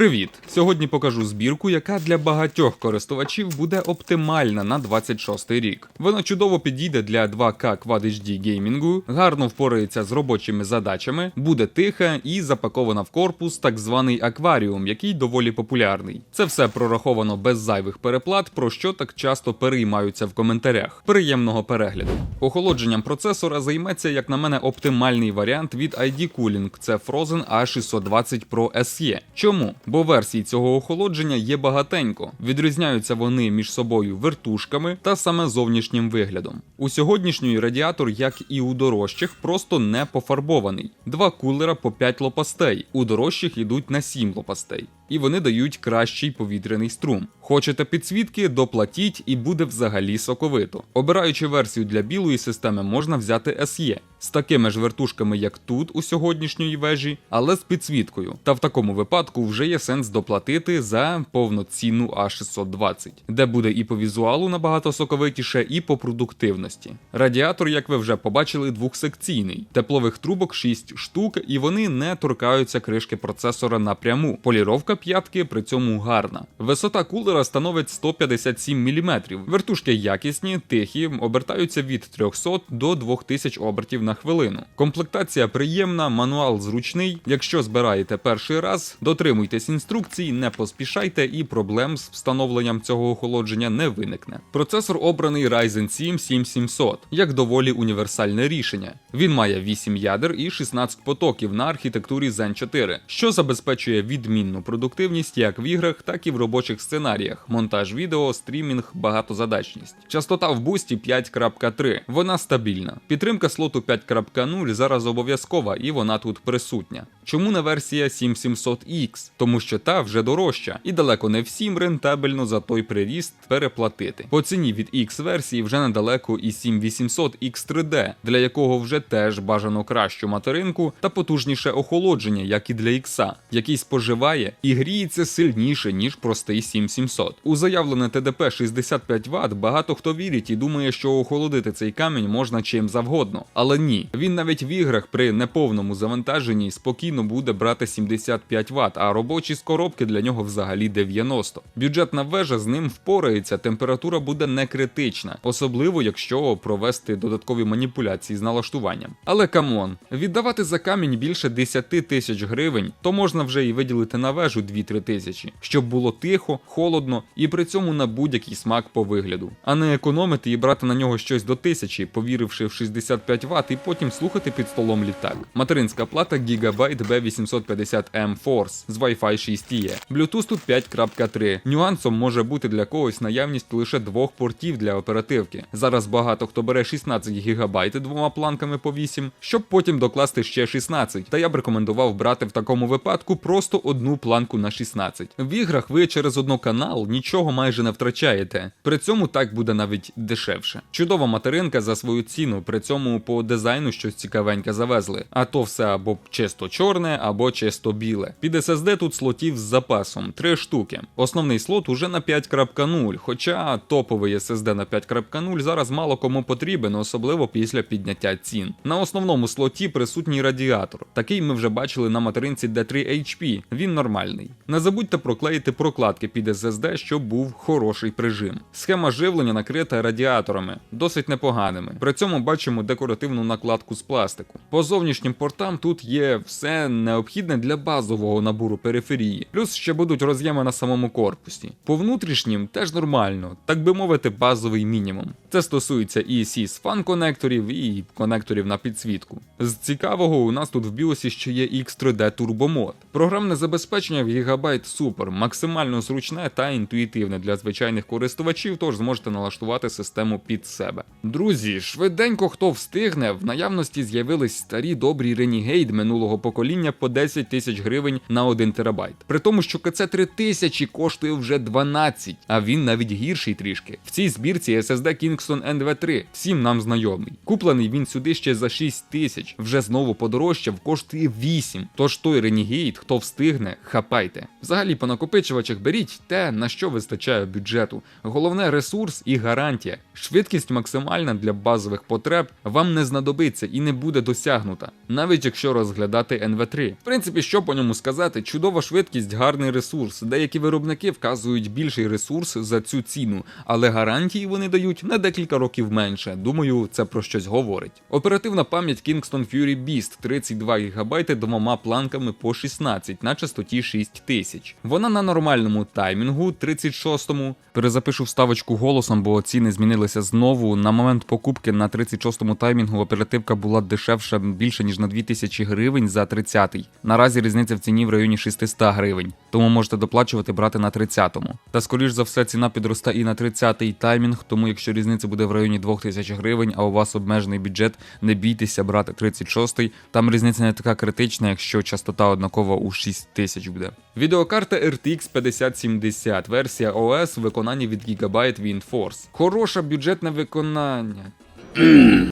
Привіт! Сьогодні покажу збірку, яка для багатьох користувачів буде оптимальна на 26 рік. Вона чудово підійде для 2К Quad HD геймінгу, гарно впорається з робочими задачами, буде тиха і запакована в корпус так званий акваріум, який доволі популярний. Це все прораховано без зайвих переплат, про що так часто переймаються в коментарях. Приємного перегляду. Охолодженням процесора займеться, як на мене, оптимальний варіант від ID Cooling. Це Frozen A620 Pro SE. Чому? Бо версій цього охолодження є багатенько. Відрізняються вони між собою вертушками та саме зовнішнім виглядом. У сьогоднішньої радіатор, як і у дорожчих, просто не пофарбований. Два кулера по 5 лопастей. У дорожчих йдуть на 7 лопастей. І вони дають кращий повітряний струм. Хочете підсвітки, доплатіть і буде взагалі соковито. Обираючи версію для білої системи, можна взяти SE з такими ж вертушками, як тут у сьогоднішньої вежі, але з підсвіткою. Та в такому випадку вже є сенс доплатити за повноцінну А620, де буде і по візуалу набагато соковитіше, і по продуктивності. Радіатор, як ви вже побачили, двохсекційний, теплових трубок 6 штук, і вони не торкаються кришки процесора напряму. Поліровка п'ятки при цьому гарна. Висота кулера становить 157 мм. Вертушки якісні, тихі, обертаються від 300 до 2000 обертів на хвилину. Комплектація приємна, мануал зручний. Якщо збираєте перший раз, дотримуйтесь інструкцій, не поспішайте і проблем з встановленням цього охолодження не виникне. Процесор обраний Ryzen 7 7700, як доволі універсальне рішення. Він має 8 ядер і 16 потоків на архітектурі Zen 4, що забезпечує відмінну продуктивність як в іграх, так і в робочих сценаріях, монтаж відео, стрімінг, багатозадачність. Частота в бусті 5.3, вона стабільна. Підтримка слоту 5.0 зараз обов'язкова і вона тут присутня. Чому не версія 7700X? Тому що та вже дорожча, і далеко не всім рентабельно за той приріст переплатити. По ціні від X версії вже недалеко і 7800X3D, для якого вже теж бажано кращу материнку та потужніше охолодження, як і для X, який споживає і гріється сильніше, ніж простий 7700. У заявлене ТДП 65 Вт багато хто вірить і думає, що охолодити цей камінь можна чим завгодно. Але ні, він навіть в іграх при неповному завантаженні спокійно буде брати 75 Вт, а робочі з коробки для нього взагалі 90. Бюджетна вежа з ним впорається, температура буде не критична, особливо якщо провести додаткові маніпуляції з налаштуванням. Але камон, віддавати за камінь більше 10 тисяч гривень, то можна вже і виділити на вежу 2-3 тисячі, щоб було тихо, холодно і при цьому на будь-який смак по вигляду, а не економити і брати на нього щось до тисячі, повіривши в 65 Вт і потім слухати під столом літак. Материнська плата Gigabyte B850M Force з Wi-Fi 6 e Bluetooth тут 5.3. Нюансом може бути для когось наявність лише двох портів для оперативки. Зараз багато хто бере 16 ГБ двома планками по 8, щоб потім докласти ще 16. Та я б рекомендував брати в такому випадку просто одну планку на 16. В іграх ви через одноканал нічого майже не втрачаєте. При цьому так буде навіть дешевше. Чудова материнка за свою ціну, при цьому по дизайну щось цікавеньке завезли. А то все або чисто чорне, або чисто біле. Під SSD тут слотів з запасом 3 штуки. Основний слот уже на 5.0, хоча топовий SSD на 5.0 зараз мало кому потрібен, особливо після підняття цін. На основному слоті присутній радіатор. Такий ми вже бачили на материнці D3HP, він нормальний. Не забудьте проклеїти прокладки під SSD, щоб був хороший прижим. Схема живлення накрита радіаторами, досить непоганими. При цьому бачимо декоративну накладку з пластику. По зовнішнім портам тут є все необхідне для базового набору периферії, плюс ще будуть роз'єми на самому корпусі. По внутрішнім теж нормально, так би мовити, базовий мінімум. Це стосується і sys фан конекторів, і конекторів на підсвітку. З цікавого у нас тут в біосі ще є X3D Turbo Mod. Програмне забезпечення Gigabyte супер, максимально зручне та інтуїтивне для звичайних користувачів, тож зможете налаштувати систему під себе. Друзі, швиденько хто встигне, в наявності з'явились старі добрі Renegade минулого покоління по 10 тисяч гривень на 1 терабайт. При тому, що КЦ 3000 коштує вже 12, а він навіть гірший трішки. В цій збірці SSD Kingston NV3, всім нам знайомий. Куплений він сюди ще за 6 тисяч, вже знову подорожчав, коштує 8. Тож той Renegade, хто встигне, хапай. Вживайте. Взагалі, по накопичувачах беріть те, на що вистачає бюджету. Головне ресурс і гарантія. Швидкість максимальна для базових потреб вам не знадобиться і не буде досягнута, навіть якщо розглядати NV3. В принципі, що по ньому сказати, чудова швидкість, гарний ресурс. Деякі виробники вказують більший ресурс за цю ціну, але гарантії вони дають на декілька років менше. Думаю, це про щось говорить. Оперативна пам'ять Kingston Fury Beast 32 ГБ двома планками по 16 на частоті 6000. Вона на нормальному таймінгу 36-му. Перезапишу вставочку голосом, бо ціни змінилися знову. На момент покупки на 36-му таймінгу оперативка була дешевша більше ніж на 2000 гривень за 30-й. Наразі різниця в ціні в районі 600 гривень, тому можете доплачувати брати на 30-му. Та скоріш за все ціна підросте і на 30-й таймінг, тому якщо різниця буде в районі 2000 гривень, а у вас обмежений бюджет, не бійтеся брати 36-й. Там різниця не така критична, якщо частота однакова у 6000 буде. Відеокарта RTX 5070, версія OS в виконанні від Gigabyte WindForce. Хороше бюджетне виконання.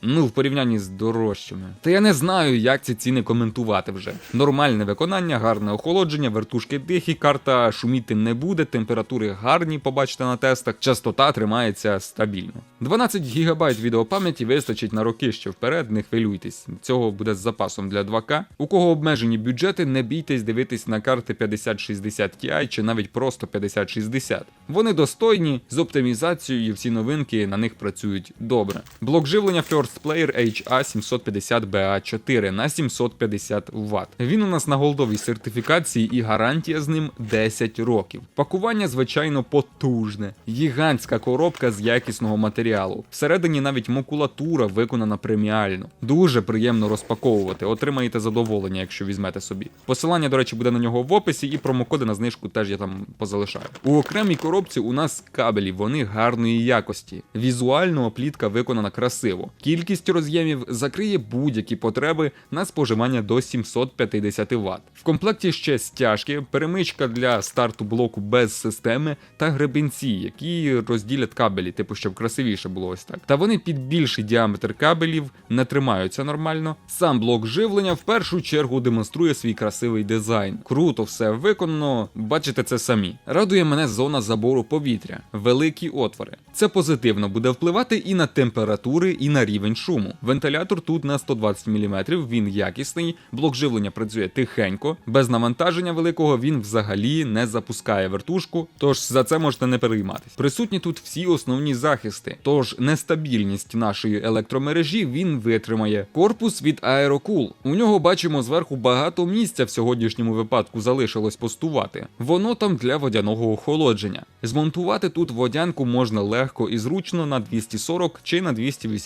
Ну, в порівнянні з дорожчими. Та я не знаю, як ці ціни коментувати вже. Нормальне виконання, гарне охолодження, вертушки тихі, карта шуміти не буде, температури гарні, побачите на тестах, частота тримається стабільно. 12 ГБ відеопам'яті вистачить на роки ще вперед, не хвилюйтесь. Цього буде з запасом для 2К. У кого обмежені бюджети, не бійтесь дивитись на карти 5060 Ti чи навіть просто 5060. Вони достойні, з оптимізацією, всі новинки на них працюють добре. Блок живлення First Player HA750BA4 на 750 Вт. Він у нас на голдовій сертифікації і гарантія з ним 10 років. Пакування, звичайно, потужне. Гігантська коробка з якісного матеріалу. Всередині навіть макулатура виконана преміально. Дуже приємно розпаковувати. Отримаєте задоволення, якщо візьмете собі. Посилання, до речі, буде на нього в описі, і промокоди на знижку теж я там позалишаю. У окремій коробці у нас кабелі, вони гарної якості. Візуально оплітка виконана красиво. Кількість роз'ємів закриє будь-які потреби на споживання до 750 Вт. В комплекті ще стяжки, перемичка для старту блоку без системи та гребінці, які розділять кабелі, типу, щоб красивіше було ось так. Та вони під більший діаметр кабелів не тримаються нормально. Сам блок живлення в першу чергу демонструє свій красивий дизайн. Круто все виконано, бачите це самі. Радує мене зона забору повітря, великі отвори. Це позитивно буде впливати і на температури, і на рівень шуму. Вентилятор тут на 120 мм, він якісний, блок живлення працює тихенько, без навантаження великого він взагалі не запускає вертушку, тож за це можете не перейматись. Присутні тут всі основні захисти, тож нестабільність нашої електромережі він витримає. Корпус від Aerocool. У нього бачимо зверху багато місця в сьогоднішньому випадку залишилось постувати. Воно там для водяного охолодження. Змонтувати тут водянку можна легко і зручно на 240 чи на 280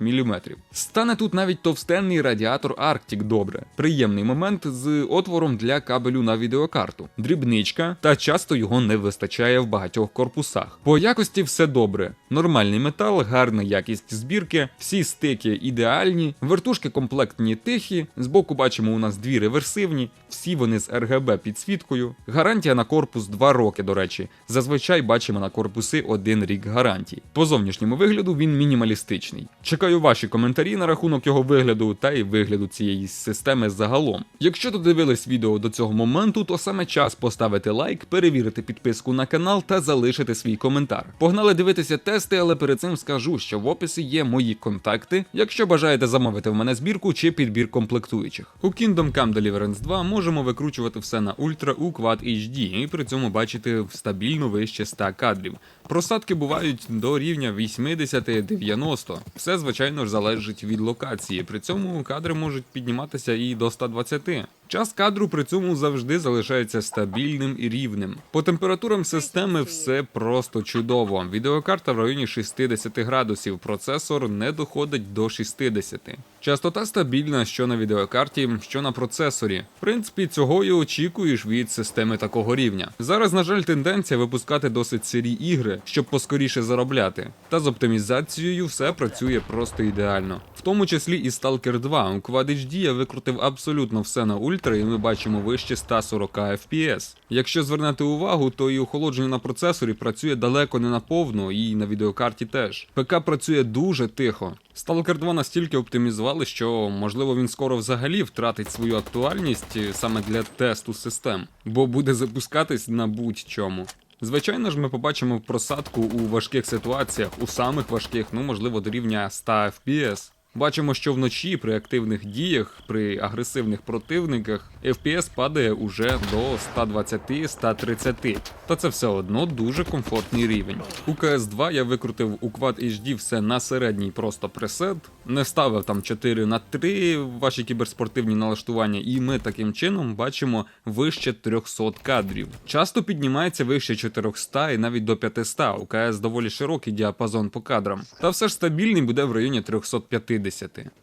мм. Стане тут навіть товстенний радіатор Arctic добре. Приємний момент з отвором для кабелю на відеокарту. Дрібничка, та часто його не вистачає в багатьох корпусах. По якості все добре. Нормальний метал, гарна якість збірки, всі стики ідеальні, вертушки комплектні тихі. Збоку бачимо у нас дві реверсивні, всі вони з RGB підсвіткою. Гарантія на корпус 2 роки, до речі. Зазвичай бачимо на корпуси один рік гарантії. По зовнішньому вигляду він мінімалістичний. Чекаю ваші коментарі на рахунок його вигляду та й вигляду цієї системи загалом. Якщо додивились відео до цього моменту, то саме час поставити лайк, перевірити підписку на канал та залишити свій коментар. Погнали дивитися тести, але перед цим скажу, що в описі є мої контакти, якщо бажаєте замовити в мене збірку чи підбір комплектуючих. У Kingdom Come Deliverance 2 можемо викручувати все на ультра у Quad HD і при цьому бачити стабільно вище 100 кадрів. Просадки бувають до рівня 80-90. Все, звичайно ж, залежить від локації. При цьому кадри можуть підніматися і до 120. Час кадру при цьому завжди залишається стабільним і рівним. По температурам системи все просто чудово. Відеокарта в районі 60 градусів, процесор не доходить до 60. Частота стабільна що на відеокарті, що на процесорі. В принципі, цього і очікуєш від системи такого рівня. Зараз, на жаль, тенденція випускати досить сирі ігри, щоб поскоріше заробляти. Та з оптимізацією все працює просто ідеально. В тому числі і Stalker 2. У Quad HD я викрутив абсолютно все на ультрі ультра, і ми бачимо вище 140 FPS. Якщо звернете увагу, то і охолодження на процесорі працює далеко не наповно, і на відеокарті теж. ПК працює дуже тихо. Stalker 2 настільки оптимізували, що можливо він скоро взагалі втратить свою актуальність е, саме для тесту систем, бо буде запускатись на будь-чому. Звичайно ж, ми побачимо просадку у важких ситуаціях, у самих важких, ну можливо, до рівня 100 FPS. Бачимо, що вночі при активних діях, при агресивних противниках, FPS падає уже до 120-130. Та це все одно дуже комфортний рівень. У CS2 я викрутив у Quad HD все на середній просто пресет, не ставив там 4 на 3 ваші кіберспортивні налаштування, і ми таким чином бачимо вище 300 кадрів. Часто піднімається вище 400 і навіть до 500. У CS доволі широкий діапазон по кадрам. Та все ж стабільний буде в районі 350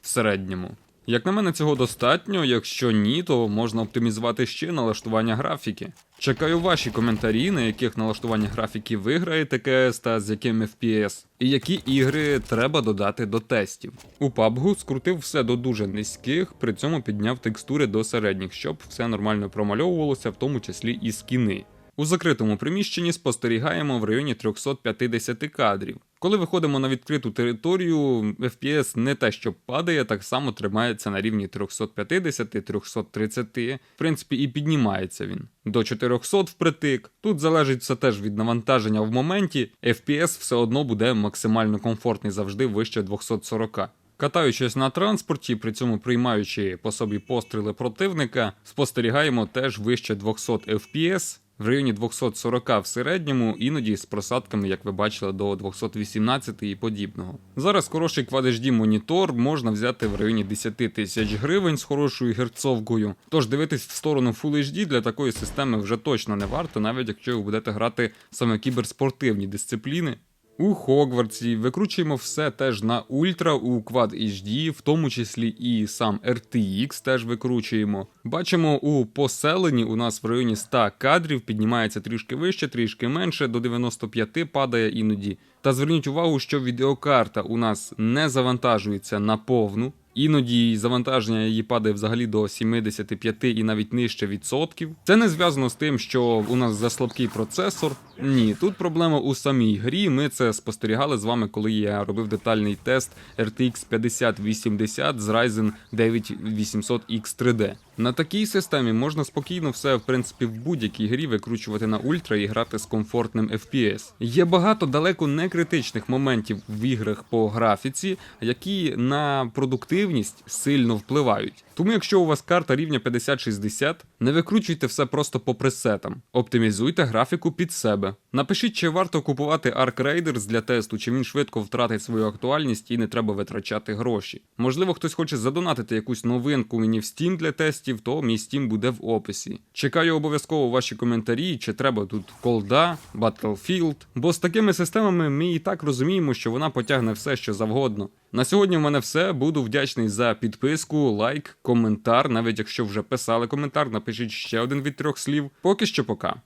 в середньому. Як на мене, цього достатньо, якщо ні, то можна оптимізувати ще налаштування графіки. Чекаю ваші коментарі, на яких налаштування графіки ви граєте КС та з яким FPS, і які ігри треба додати до тестів. У PUBG скрутив все до дуже низьких, при цьому підняв текстури до середніх, щоб все нормально промальовувалося, в тому числі і скіни. У закритому приміщенні спостерігаємо в районі 350 кадрів. Коли виходимо на відкриту територію, FPS не те, що падає, так само тримається на рівні 350-330, в принципі, і піднімається він. До 400 впритик. Тут залежить все теж від навантаження в моменті, FPS все одно буде максимально комфортний завжди вище 240. Катаючись на транспорті, при цьому приймаючи по собі постріли противника, спостерігаємо теж вище 200 FPS, в районі 240 в середньому, іноді з просадками, як ви бачили, до 218 і подібного. Зараз хороший Quad HD монітор можна взяти в районі 10 тисяч гривень з хорошою герцовкою. Тож дивитись в сторону Full HD для такої системи вже точно не варто, навіть якщо ви будете грати саме кіберспортивні дисципліни. У Хогвартсі викручуємо все теж на ультра у Quad HD, в тому числі і сам RTX теж викручуємо. Бачимо, у поселенні у нас в районі 100 кадрів піднімається трішки вище, трішки менше, до 95 падає іноді. Та зверніть увагу, що відеокарта у нас не завантажується на повну. Іноді завантаження її падає взагалі до 75 і навіть нижче відсотків. Це не зв'язано з тим, що у нас заслабкий процесор. Ні, тут проблема у самій грі. Ми це спостерігали з вами, коли я робив детальний тест RTX 5080 з Ryzen 9 800X 3D. На такій системі можна спокійно все, в принципі, в будь-якій грі викручувати на ультра і грати з комфортним FPS. Є багато далеко не критичних моментів в іграх по графіці, які на продуктивність сильно впливають. Тому, якщо у вас карта рівня 5060, не викручуйте все просто по пресетам, оптимізуйте графіку під себе. Напишіть, чи варто купувати Arc Raiders для тесту, чи він швидко втратить свою актуальність і не треба витрачати гроші. Можливо, хтось хоче задонатити якусь новинку мені в Steam для тестів, то мій Steam буде в описі. Чекаю обов'язково ваші коментарі, чи треба тут колда, Battlefield, бо з такими системами ми і так розуміємо, що вона потягне все, що завгодно. На сьогодні в мене все. Буду вдячний за підписку, лайк, коментар. Навіть якщо вже писали коментар, напишіть ще один від трьох слів. Поки що пока.